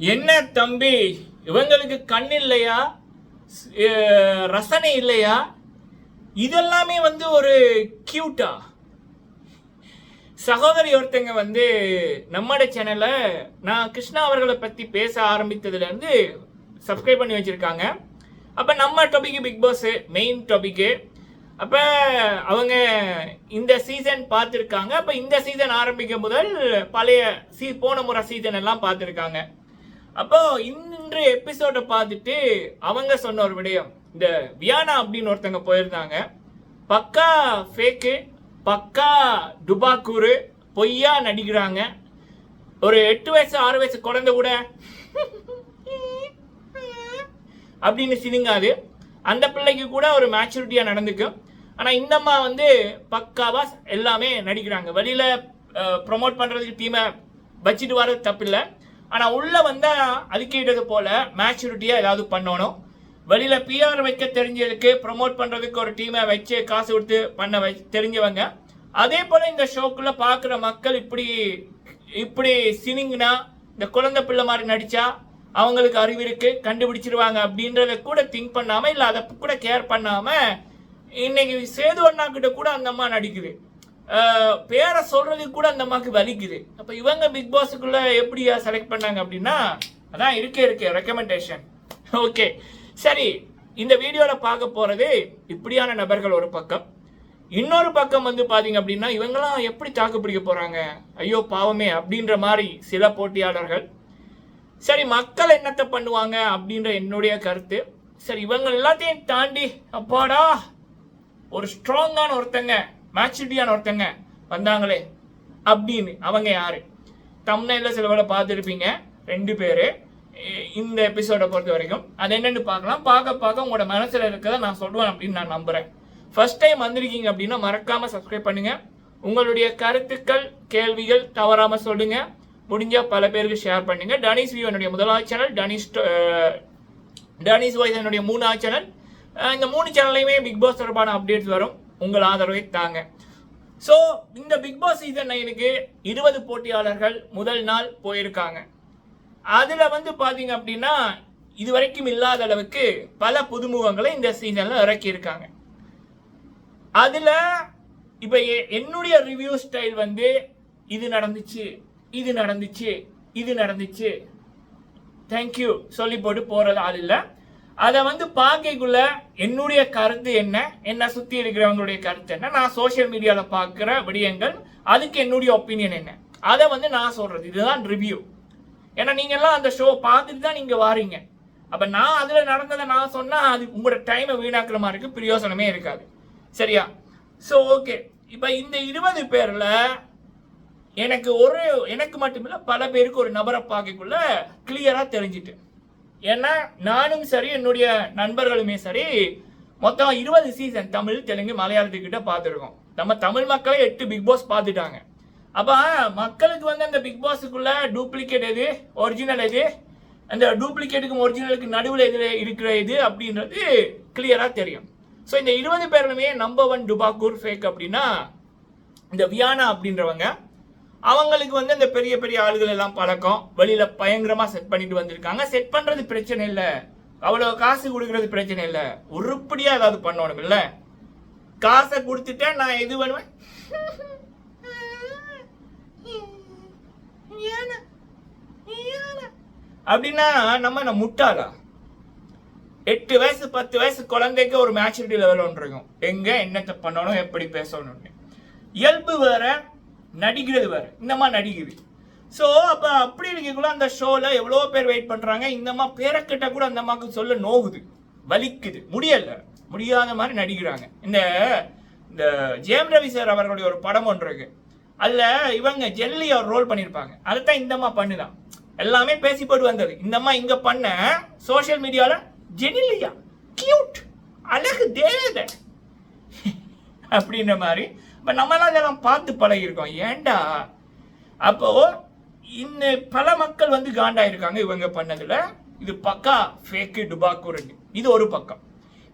என்ன தம்பி இவங்களுக்கு கண் இல்லையா? ரசனை இல்லையா? இதெல்லாமே வந்து ஒரு கியூட்டா சகோதரி ஒருத்தங்க வந்து நம்மட சேனலை நான் கிருஷ்ணா அவர்களை பற்றி பேச ஆரம்பித்ததுலேருந்து சப்ஸ்கிரைப் பண்ணி வச்சுருக்காங்க. அப்போ நம்ம topic Bigg Boss main topic அப்போ அவங்க இந்த சீசன் பார்த்துருக்காங்க. அப்போ இந்த சீசன் ஆரம்பிக்கும் முதல் பழைய சீ போன முறை சீசன் எல்லாம் பார்த்துருக்காங்க. அப்போ இன்று எபிசோட பார்த்துட்டு அவங்க சொன்ன ஒரு விடயம். இந்த வியானா அப்படின்னு ஒருத்தங்க போயிருந்தாங்க. பக்கா ஃபேக்கு பக்கா டுபாக்கூரு பொய்யா நடிக்கிறாங்க. ஒரு எட்டு வயசு ஆறு வயசு குழந்தை கூட. அப்படின்னு சினுங்காது. அந்த பிள்ளைக்கு கூட ஒரு மேச்சூரிட்டியாக நடந்துக்கும் ஆனால் இந்த அம்மா வந்து பக்காவா எல்லாமே நடிக்கிறாங்க. வெளியில் ப்ரொமோட் பண்ணுறதுக்கு டீமை வச்சுட்டு வர்றது தப்பில்லை. ஆனால் உள்ளே வந்தால் அதுக்கிட்டது போல் மேச்சூரிட்டியாக ஏதாவது பண்ணணும். வெளியில் பிஆர் வைக்க தெரிஞ்சதுக்கு ப்ரொமோட் பண்ணுறதுக்கு ஒரு டீமை வச்சு காசு கொடுத்து பண்ண வை தெரிஞ்சவங்க. அதே போல் இந்த ஷோக்குள்ளே பார்க்குற மக்கள் இப்படி இப்படி சினிங்னா இந்த குழந்தை பிள்ளை மாதிரி நடிச்சா அவங்களுக்கு அறிவு இருக்கு கண்டுபிடிச்சிருவாங்க அப்படின்றத கூட திங்க் பண்ணாம இல்ல அதை கூட கேர் பண்ணாம இன்னைக்கு சேது அண்ணா கிட்ட கூட அந்த அம்மா நடிக்குது. பேரை சொல்கிறதுக்கு கூட அந்த அம்மாவுக்கு வலிக்குது. அப்ப இவங்க பிக் பாஸுக்குள்ள எப்படியா செலக்ட் பண்ணாங்க அப்படின்னா அதான் இருக்கே இருக்கே ரெக்கமெண்டேஷன் ஓகே சரி இந்த வீடியோல பார்க்க போறது இப்படியான நபர்கள் ஒரு பக்கம். இன்னொரு பக்கம் வந்து பாத்தீங்க அப்படின்னா இவங்கெல்லாம் எப்படி தாக்கு பிடிக்க போறாங்க? ஐயோ பாவமே அப்படின்ற மாதிரி சில போட்டியாளர்கள். சரி மக்கள் என்னத்தை பண்ணுவாங்க அப்படின்ற என்னுடைய கருத்து. சரி இவங்க எல்லாத்தையும் தாண்டி அப்பாடா ஒரு ஸ்ட்ராங்கான ஒருத்தங்க. மேச்சுரிட்டியான ஒருத்தங்க வந்தாங்களே அப்படின்னு. அவங்க யாரு? தம்னையில் சில வேலை பார்த்துருப்பீங்க ரெண்டு பேர். இந்த எபிசோடை பொறுத்த வரைக்கும். அது என்னென்னு பார்க்கலாம். பார்க்க பார்க்க உங்களோட மனசில் இருக்கிறத நான் சொல்லுவேன் அப்படின்னு நான் நம்புகிறேன் ஃபர்ஸ்ட் டைம் வந்திருக்கீங்க அப்படின்னா மறக்காமல் சப்ஸ்கிரைப் பண்ணுங்க. உங்களுடைய கருத்துக்கள் கேள்விகள் தவறாமல் சொல்லுங்க. முடிஞ்சால் பல பேருக்கு ஷேர் பண்ணுங்க. டனிஸ் வியூ என்னுடைய முதலாவது சேனல் டனிஸ் டனிஸ் வாய்ஸ் என்னுடைய மூணாவது சேனல் இந்த மூணு சேனல்லையுமே பிக் பாஸ் தொடர்பான அப்டேட்ஸ் வரும். உங்கள் ஆதரவை தாங்க. ஸோ இந்த பிக் பாஸ் சீசன் நைனுக்கு இருபது போட்டியாளர்கள் முதல் நாள் போயிருக்காங்க. அதில் வந்து பார்த்தீங்க அப்படின்னா இது வரைக்கும் இல்லாத அளவுக்கு பல புதுமுகங்களை இந்த சீசனில் இறக்கியிருக்காங்க. அதில் இப்போ என்னுடைய ரிவ்யூ ஸ்டைல் வந்து இது நடந்துச்சு இது நடந்துச்சு இது நடந்துச்சு. தேங்க்யூ சொல்லி போட்டு போகிறது ஆள் இல்லை. அதை வந்து பார்க்கக்குள்ள என்னுடைய கருத்து என்ன? என்னை சுற்றி இருக்கிறவங்களுடைய கருத்து என்ன? நான் சோஷியல் மீடியாவில் பார்க்குற விடயங்கள் அதுக்கு என்னுடைய ஒப்பீனியன் என்ன? அதை வந்து நான் சொல்கிறது இதுதான் ரிவ்யூ ஏன்னா நீங்கெல்லாம் அந்த ஷோ பார்த்துட்டு தான் நீங்கள் வாரீங்க. அப்போ நான் அதில் நடந்ததை நான் சொன்னால் அது உங்களோட டைமை வீணாக்குற மாதிரி இருக்கு. பிரயோசனமே இருக்காது. சரியா? ஸோ ஓகே இப்போ இந்த இருபது பேரில் எனக்கு ஒரு எனக்கு மட்டுமில்லை பல பேருக்கு ஒரு நபரை பார்க்கக்குள்ள கிளியராக தெரிஞ்சிட்டு. ஏன்னா நானும் சரி என்னுடைய நண்பர்களுமே சரி மொத்தம் இருபது சீசன் தமிழ் தெலுங்கு மலையாளத்துக்கிட்ட பார்த்துருக்கோம். நம்ம தமிழ் மக்களே எட்டு பிக் பாஸ் பார்த்துட்டாங்க. அப்போ மக்களுக்கு வந்து அந்த பிக் பாஸுக்குள்ள டூப்ளிகேட் எது? ஒரிஜினல் எது? அந்த டூப்ளிகேட்டுக்கும் ஒரிஜினலுக்கு நடுவில் எது இருக்கிற இது அப்படின்றது கிளியராக தெரியும். ஸோ இந்த இருபது பேருமே நம்பர் ஒன் டுபாக்கூர் ஃபேக் அப்படின்னா இந்த வியானா அப்படின்றவங்க அவங்களுக்கு வந்து இந்த பெரிய பெரிய ஆளுகள் எல்லாம் பழக்கம். வெளியில பயங்கரமா செட் பண்ணிட்டு வந்திருக்காங்க. செட் பண்றது பிரச்சனை இல்ல. அவ்வளவு காசு கொடுக்கறது பிரச்சனை இல்ல. உருப்படியா ஏதாவது பண்ணணும் இல்ல. காசை கொடுத்துட்டா நான் எது பண்ணுவேன் அப்படின்னா நம்ம நான் முட்டாளா? எட்டு வயசு பத்து வயசு குழந்தைக்கு ஒரு மேச்சூரிட்டி லெவல் ஒன்று இருக்கும். எங்க என்னத்தை பண்ணணும் எப்படி பேசணும்னு. இயல்பு வேற நடிக்கிறது வேறு இந்தம்மா நடிக்குது. ஸோ அப்போ அப்படி இருக்கக்குள்ள அந்த ஷோவில் எவ்வளோ பேர் வெயிட் பண்ணுறாங்க இந்தம்மா பேரை கிட்ட கூட அந்த அம்மாவுக்கு சொல்ல நோகுது வலிக்குது. முடியலை. முடியாத மாதிரி நடிக்கிறாங்க. இந்த இந்த ஜெயம் ரவி சார் அவர்களுடைய ஒரு படம் ஒன்று இருக்கு. அதில் இவங்க ஜெல்லி அவர் ரோல் பண்ணியிருப்பாங்க அதை தான் இந்தம்மா பண்ணுதான் எல்லாமே பேசி போட்டு வந்தது. இந்தம்மா இங்கே பண்ண சோஷியல் மீடியாவில் ஜெனிலியா. கியூட் அழகு தேவதை. அப்படின்ற மாதிரி இப்போ நம்மளாம் இதெல்லாம் பார்த்து பழகிருக்கோம் ஏண்டா அப்போ இன்னும் பல மக்கள் வந்து காண்டாயிருக்காங்க இவங்க பண்ணதுல. இது பக்கா ஃபேக்கு டுபாக்கூருன்னு இது ஒரு பக்கம்.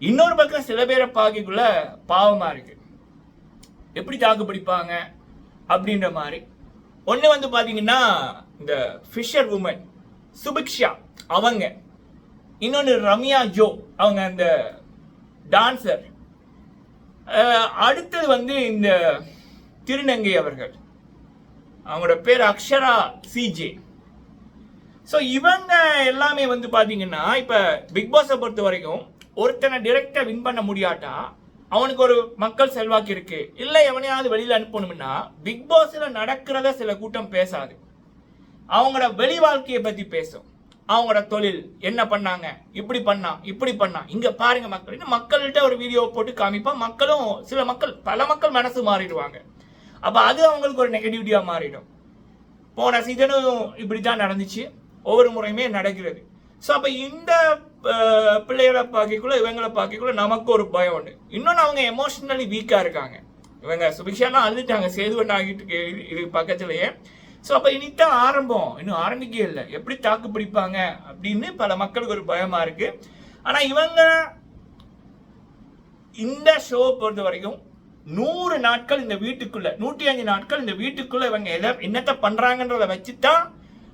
இன்னொரு பக்கம் சில பேரை பார்க்கக்குள்ள பாவமா இருக்கு. எப்படி தாக்கு பிடிப்பாங்க? அப்படின்ற மாதிரி. ஒன்று வந்து பார்த்தீங்கன்னா இந்த ஃபிஷர் உமன் சுபிக்ஷா அவங்க. இன்னொன்று ரம்யா ஜோ அவங்க அந்த டான்சர் அடுத்தது வந்து இந்த திருநங்கை அவர்கள். அவங்களோட பேர் அக்ஷரா சிஜே ஸோ இவங்க எல்லாமே வந்து பார்த்தீங்கன்னா இப்போ பிக் பாஸை பொறுத்த வரைக்கும் ஒருத்தனை டிரெக்டாக வின் பண்ண முடியாட்டா அவனுக்கு ஒரு மக்கள் செல்வாக்கு இருக்கு. இல்லை எவனையாவது வெளியில் அனுப்பணும்னா பிக் பாஸில் நடக்கிறத சில கூட்டம் பேசாது. அவங்களோட வெளி வாழ்க்கையை பற்றி பேசும். அவங்களோட தொழில் என்ன பண்ணாங்க? இப்படி பண்ணா இப்படி பண்ணா. இங்க பாருங்க மக்கள் மக்கள்கிட்ட ஒரு வீடியோ போட்டு காமிப்பா. மக்களும் சில மக்கள் பல மக்கள் மனசு மாறிடுவாங்க. அப்ப அது அவங்களுக்கு ஒரு நெகட்டிவிட்டியா மாறிடும். போன சீசனும் இப்படி தான் நடந்துச்சு. ஒவ்வொரு முறையுமே நடக்கிறது. ஸோ அப்போ இந்த பிள்ளைகளை பார்க்கக்குள்ள இவங்களை பார்க்கக்குள்ள நமக்கு ஒரு பயம் உண்டு. இன்னொன்று அவங்க எமோஷனலி வீக்காக இருக்காங்க. இவங்க சுபிக்ஷாலாம் அழுதுட்டாங்க. சேதுவன் ஆகிட்டு இது பக்கத்துலயே. ஸோ அப்போ இனித்தான் ஆரம்பம். இன்னும் ஆரம்பிக்கவே இல்லை. எப்படி தாக்கு பிடிப்பாங்க அப்படின்னு பல மக்களுக்கு ஒரு பயமாக இருக்குது ஆனால் இவங்க இந்த ஷோ பொறுத்த வரைக்கும் நூறு நாட்கள் இந்த வீட்டுக்குள்ள நூற்றி அஞ்சு நாட்கள் இந்த வீட்டுக்குள்ள இவங்க எதை என்னத்தை பண்றாங்கன்றத வச்சு தான்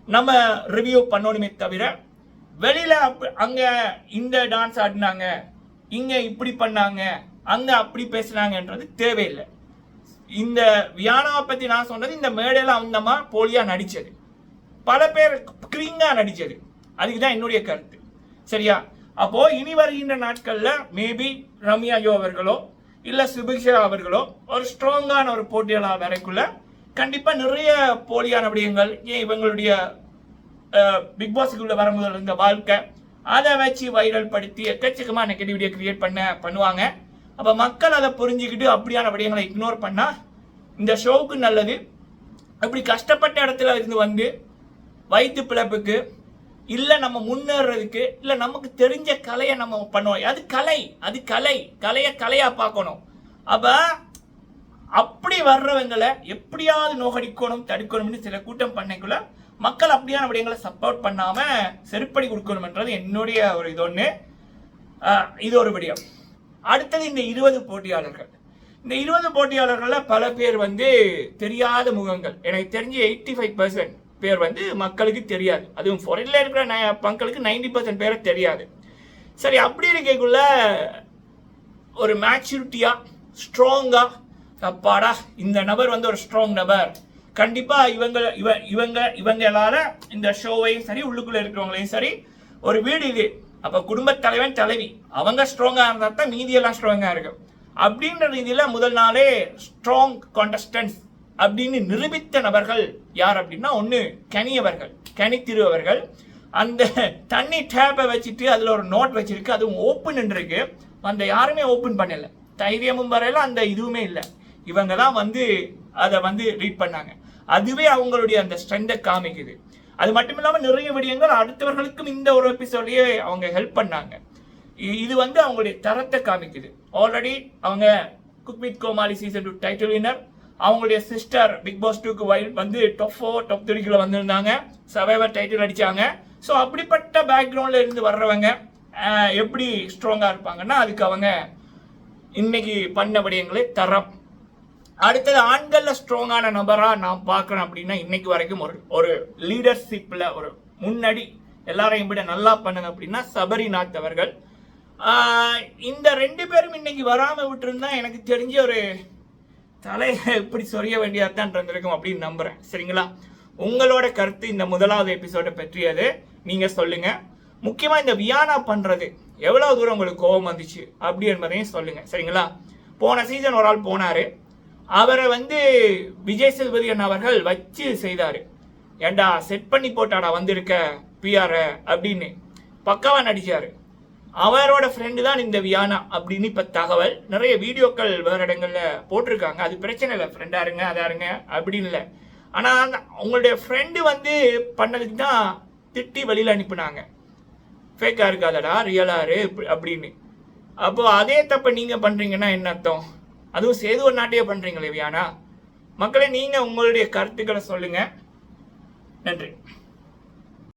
நம்ம ரிவ்யூ பண்ணணுமே தவிர வெளியில அப் அங்க இந்த டான்ஸ் ஆடினாங்க இங்க இப்படி பண்ணாங்க அங்க அப்படி பேசுனாங்கன்றது தேவையில்லை. இந்த வியானாவை பத்தி நான் சொன்னது இந்த மேடையில் அந்தம்மா போலியா நடிச்சது. பல பேர் கிரீங்கா நடிச்சது. அதுக்கு தான் என்னுடைய கருத்து. சரியா? அப்போ இனி வருகின்ற நாட்கள்ல மேபி ரம்யா ஜோ அவர்களோ இல்ல சுபிக்ஷா அவர்களோ ஒரு ஸ்ட்ராங்கான ஒரு போட்டியாளர் வரைக்குள்ள கண்டிப்பா நிறைய போலியான விடயங்கள் ஏன் இவங்களுடைய பிக் பாஸுக்குள்ள வரும்போது இருந்த வாழ்க்கை அதை வச்சு வைரல் படுத்தி எக்கச்சக்கமா நெகட்டிவிட்டியை கிரியேட் பண்ண பண்ணுவாங்க. அப்போ மக்கள் அதை புரிஞ்சுக்கிட்டு அப்படியான விடயங்களை இக்னோர் பண்ணால் இந்த ஷோவுக்கு நல்லது. அப்படி கஷ்டப்பட்ட இடத்துல இருந்து வந்து வயிற்று பிழப்புக்கு இல்லை நம்ம முன்னேறதுக்கு இல்லை நமக்கு தெரிஞ்ச கலையை நம்ம பண்ணுவோம். அது கலை அது கலை கலையை கலையாக பார்க்கணும். அப்போ அப்படி வர்றவங்களை எப்படியாவது நோகடிக்கணும் தடுக்கணும்னு சில கூட்டம் பண்ணைக்குள்ள மக்கள் அப்படியான விடயங்களை சப்போர்ட் பண்ணாமல் செருப்படி கொடுக்கணும்ன்றது என்னுடைய ஒரு இது ஒன்று இது ஒரு விடயம். அடுத்தது இந்த இருபது போட்டியாளர்கள். இந்த இருபது போட்டியாளர்களில் பல பேர் வந்து தெரியாத முகங்கள். எனக்கு தெரிஞ்சு எயிட்டி ஃபைவ் பர்சன்ட் பேர் வந்து மக்களுக்கு தெரியாது. அதுவும் ஃபாரின்ல இருக்கிற ந- மக்களுக்கு நைன்டி பர்சன்ட் பேரை தெரியாது. சரி அப்படி இருக்கக்குள்ள ஒரு மேச்சூரிட்டியாக ஸ்ட்ராங்காக அப்பாடா இந்த நபர் வந்து ஒரு ஸ்ட்ராங் நபர். கண்டிப்பாக இவங்க இவ இவங்க இவங்களால இந்த ஷோவையும் சரி உள்ளுக்குள்ளே இருக்கிறவங்களையும் சரி ஒரு வீடு இது. அப்ப குடும்பத் தலைவன் தலைவி. அவங்க ஸ்ட்ராங்கா இருந்தா தான் மீதி எல்லாம் ஸ்ட்ராங்கா இருக்கும். அப்படின்ற ரீதியில முதல் நாளே ஸ்ட்ராங் கான்டஸ்டன்ஸ் அப்படின்னு நிரூபித்த நபர்கள் யார் அப்படின்னா ஒன்று கனி அவர்கள் கனி திரு அவர்கள். அந்த தண்ணி டேப்பை வச்சுட்டு அதில் ஒரு நோட் வச்சிருக்கு. அதுவும் ஓப்பன் இருக்கு அந்த யாருமே ஓப்பன் பண்ணல. தைரியமும் வரையில அந்த இதுவுமே இல்லை. இவங்க தான் வந்து அதை வந்து ரீட் பண்ணாங்க. அதுவே அவங்களுடைய அந்த ஸ்ட்ரென்த்தை காமிக்குது. அது மட்டும் இல்லாமல் நிறைய விடயங்கள் அடுத்தவர்களுக்கும் இந்த ஒரு எபிசோட்லயே அவங்க ஹெல்ப் பண்ணாங்க. இது வந்து அவங்களுடைய தரத்தை காமிக்குது. ஆல்ரெடி அவங்க cook with Komali season two title winner அவங்களுடைய சிஸ்டர் பிக் பாஸ் டூக்கு வைல் வந்து டாப் ஃபோர் டாப் த்ரீக்குள்ள வந்திருந்தாங்க. சர்வைவர் டைட்டில் அடிச்சாங்க. ஸோ அப்படிப்பட்ட பேக்ரவுண்டில் இருந்து வர்றவங்க எப்படி ஸ்ட்ராங்காக இருப்பாங்கன்னா அதுக்கு அவங்க இன்னைக்கு பண்ண விடயங்களே தரம். அடுத்தது ஆண்களில் ஸ்ட்ராங்கான நபராக நான் பார்க்குறேன் அப்படின்னா இன்னைக்கு வரைக்கும் ஒரு ஒரு லீடர்ஷிப்பில் ஒரு முன்னாடி எல்லாரையும் விட நல்லா பண்ணுங்க அப்படின்னா சபரிநாத் அவர்கள். இந்த ரெண்டு பேரும் இன்னைக்கு வராமல் விட்டுருந்தா எனக்கு தெரிஞ்ச ஒரு தலையை எப்படி சொரிய வேண்டியதான் இருந்திருக்கும் அப்படின்னு நம்புகிறேன் சரிங்களா? உங்களோட கருத்து இந்த முதலாவது எபிசோடை பற்றியது. நீங்கள் சொல்லுங்கள் முக்கியமாக இந்த வியானா பண்ணுறது எவ்வளோ தூரம் உங்களுக்கு கோபம் வந்துச்சு அப்படி என்பதையும் சொல்லுங்கள் சரிங்களா? போன சீசன் ஒரு ஆள் போனார். அவரை வந்து விஜய் சேதுபதி அவர்கள் வச்சு செய்தார். ஏண்டா செட் பண்ணி போட்டாடா வந்திருக்க பிஆர் அப்படின்னு பக்காவாக நடித்தார் அவரோட ஃப்ரெண்டு தான் இந்த வியானா அப்படின்னு இப்போ தகவல். நிறைய வீடியோக்கள் வேறு இடங்களில் போட்டிருக்காங்க. அது பிரச்சனை இல்லை. ஃப்ரெண்டாக இருங்க அதாக இருங்க அப்படின்னு இல்லை. ஆனால் அந்த- உங்களுடைய ஃப்ரெண்டு வந்து பண்ணதுக்கு தான் திட்டி வழியில் அனுப்புனாங்க. ஃபேக்காக இருக்காதடா ரியலாக இரு அப்படின்னு. அப்போது அதே தப்ப நீங்கள் பண்ணுறீங்கன்னா என்ன அர்த்தம்? அதுவும் சேது ஒரு நாட்டையே பண்றீங்களே வியானா? மக்களை நீங்க உங்களுடைய கருத்துக்களை சொல்லுங்க. நன்றி.